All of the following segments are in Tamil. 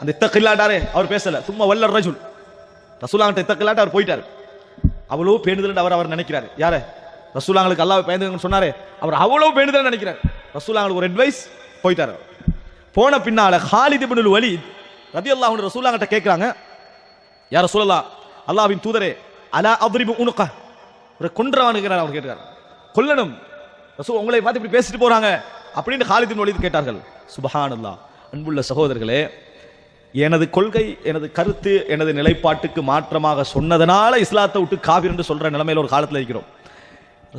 அந்த இத்தக்கில்லாட்டாரே அவர் பேசல. சும்மா வல்ல ரஜுல். ரசூலாங்கிட்ட இத்தக்கில்லாட்ட அவர் போயிட்டார். அவ்வளவு பேணுதல் அவர் அவர் நினைக்கிறார். யாரே? ரசூலாங்களுக்கு அல்லாஹ் பயந்துங்கன்னு சொன்னாரே. அவர் அவ்வளவு பேணுதல் நினைக்கிறார். ரசூலாங்களுக்கு ஒரு அட்வைஸ் போயிட்டார் போன பின்னால ஹாலித் பின் வலி ரதி அல்லாஹ் ரசூலாங்கிட்ட கேட்குறாங்க யார சொல்லலாம் அல்லாஹ்வின் தூதரே அலா அப்ரிபு உனுக்க? ஒரு கொன்றவனுங்கிறார் அவர் கேட்டார் கொல்லணும். ரசூல் உங்களை பார்த்து இப்படி பேசிட்டு போறாங்க. அப்படின்னு ஹாலிதின் வலிது கேட்டார்கள். சுபஹானல்லாஹ். அன்புள்ள சகோதரர்களே எனது கொள்கை எனது கருத்து எனது நிலைப்பாட்டுக்கு மாற்றமாக சொன்னதனால இஸ்லாத்தை விட்டு காவிர் என்று சொல்ற நிலைமையில் ஒரு காலத்தில் இருக்கிறோம்.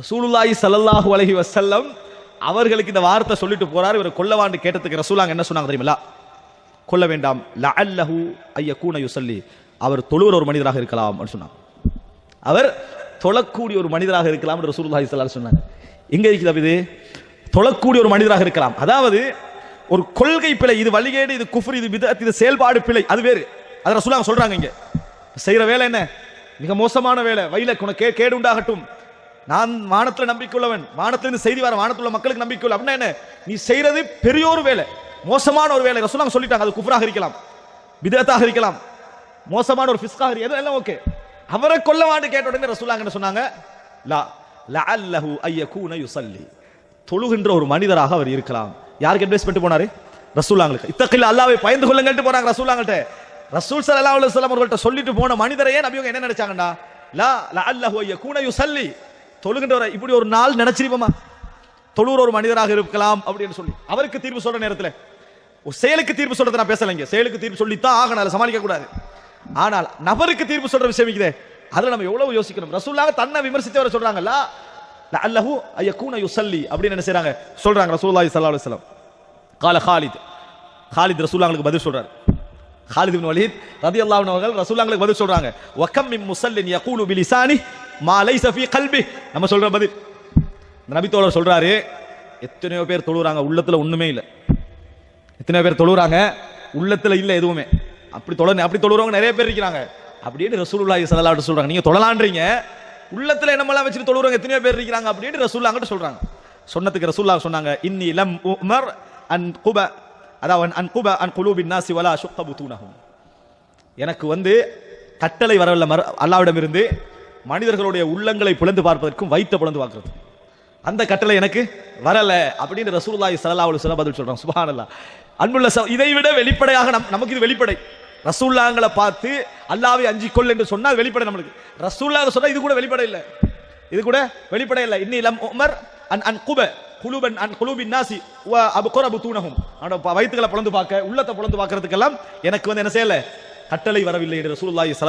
ரசூலுல்லாஹி சல்லல்லாஹு அலஹி வசல்லம் அவர்களுக்கு இந்த வார்த்தை சொல்லிட்டு போறார். இவர் கொல்லவாண்டு கேட்டதுக்கு ரசூலாங்க என்ன சொன்னாங்க தெரியுமா கொல்ல வேண்டாம். லஅல்லஹு கூன யுசல்லி. அவர் தொழுவர் ஒரு மனிதராக இருக்கலாம் அப்படின்னு சொன்னாங்க. அவர் தொழக்கூடிய ஒரு மனிதராக இருக்கலாம் என்று ரசூலுல்லாஹி சல்லாஹ் சொன்னாங்க. எங்க இருக்குது அப்ப இது? தொழக்கூடிய ஒரு மனிதராக இருக்கலாம். அதாவது ஒரு கொள்கை பிழை இது வழிகேடு இது குஃபர் இது பிதஅத் இது செயல்பாடு பிழை. அது வேறு. அது ரசூலுல்லாஹ் சொல்றாங்க இங்க. செய்யற வேலை என்ன? மிக மோசமான வேலை. வயல கே கேடு உண்டாகட்டும். நான் வானத்துல நம்பிக்கை உள்ளவன் வானத்திலிருந்து செய்தி வர வானத்துள்ள மக்களுக்கு நம்பிக்கை உள்ள அப்படின்னா என்ன? நீ செய்யறது பெரிய ஒரு வேலை. மோசமான ஒரு வேலை. ரசூலாங்க சொல்லிட்டாங்க. அது குஃபராக இருக்கலாம். விதத்தாக இருக்கலாம். மோசமான ஒரு ஃபிஸ்காக இருக்கு எதுவும் எல்லாம் ஓகே. அவரை கொல்ல வாண்டு கேட்ட உடனே ரசூலாங்க என்ன சொன்னாங்க? லா லஅல்லஹு ஐயகூன யுஸல்லி தொழுகின்ற ஒரு மனிதராக அவர் இருக்கலாம். யாருக்கு அட்வைஸ் பண்ணிட்டு போனாரு? ரசூலாங்களுக்கு இத்தகையில் அல்லாவை பயந்து கொள்ளுங்கள்ட்டு போறாங்க ரசூலாங்கள்ட்ட ரசூல் சல்லா அலைஹி சொல்லம் அவர்கள்ட்ட சொல்லிட்டு போன மனிதரையே நபியவங்க என்ன நினைச்சாங்கடா லா லஅல்லஹு ஐயகூன யுஸல்லி. தொழுகின்றவரை இப்படி ஒரு நாள் நினைச்சிருப்போமா? தொழுகிற ஒரு மனிதராக இருக்கலாம் அப்படின்னு சொல்லி. அவருக்கு தீர்ப்பு சொல்ற நேரத்தில். ஒரு செயலுக்கு தீர்ப்பு சொல்றதை நான் பேசலைங்க செயலுக்கு தீர்ப்பு சொல்லித்தான் ஆகணும் அதை சமாளிக்க கூடாது. ஆனால் நபருக்கு தீர்ப்பு சொல்ற விஷயம் இருக்குதே அதில் நம்ம எவ்வளவு யோசிக்கணும்? ரசூலாக தன்னை விமர்சித்தவரை சொல்றாங்கல்ல லஅல்லஹு ஐயக்கூன யுசல்லி அப்படின்னு என்ன செய்றாங்க சொல்றாங்க ரசூலுல்லாஹி ஸல்லல்லாஹு அலைஹி வஸல்லம் கால ஹாலித் ஹாலித் ரசூலுல்லாஹ்ங்களுக்கு பதில் சொல்றாரு ஹாலித் இப்னு வலீத் ரலியல்லாஹு அன்ஹு அவர்கள் ரசூலுல்லாஹ்ங்களுக்கு பதில் சொல்றாங்க வகம் மின் முஸல்லின் யகூலு பிலிசானி மா லைஸ ஃபீ கல்பி நம்ம சொல்ற பதில். இந்த தோழர் சொல்றாரு எத்தனையோ பேர் தொழுறாங்க உள்ளத்துல ஒண்ணுமே இல்லை. எத்தனையோ பேர் தொழுறாங்க உள்ளத்துல இல்ல எதுவுமே. அப்படி தொழ அப்படி தொழுறவங்க நிறைய பேர் இருக்கிறாங்க. அப்படின்னு ரசூலுல்லாஹி ஸல்லல்லாஹு அலைஹி சொல்றாங்க. நீங்க தொழலான்றீங்க உள்ளத்துல என்னமெல்லாம் வச்சுட்டு தொழுறவங்க எத்தனையோ பேர் இருக்கிறாங்க அப்படின்னு ரசூலுல்லாஹ்கிட்ட சொல்றாங்க. சொன்னதுக்கு ரசூல்லா சொன்னாங்க இன்னி லம் உமர் அன் குப அதாவது அன் குப அன் குலூபின் நாசி வலா சுக்க புத்தூனஹும் எனக்கு வந்து கட்டளை வரவில்லை மர அல்லாவிடம் இருந்து மனிதர்களுடைய உள்ளங்களை புலந்து பார்ப்பதற்கும் வைத்த புலந்து பார்க்கறது அந்த கட்டளை எனக்கு வரல அப்படின்னு ரசூல்லாய் ஸல்லல்லாஹு அலைஹி வஸல்லம் பதில் சொல்றாங்க. சுப்ஹானல்லாஹ். அன்புள்ள இதை விட வெளிப்படையாக நம் நமக்கு இது வெளிப்படை. ரசூல்லாங்களை பார்த்து அல்லாவை அஞ்சு கொள் என்று சொன்னால் வெளிப்படை நம்மளுக்கு. ரசூல்லாங்க சொன்னால் இது கூட வெளிப்படை இல்லை. இது கூட வெளிப்படை இல்லை. இன்னி லம் உமர் அன் அன் குப குலுபன் அன் குலுபின் நாசி வ அபுகுர புத்தூனஹும் அவனோட வயிற்றுகளை பிளந்து பார்க்க உள்ளத்தை பிளந்து பார்க்கறதுக்கெல்லாம் எனக்கு வந்து என்ன செய்யலை? கட்டளை வரவில்லை என்று ரசூல்லாய் ஸல்லல்லாஹு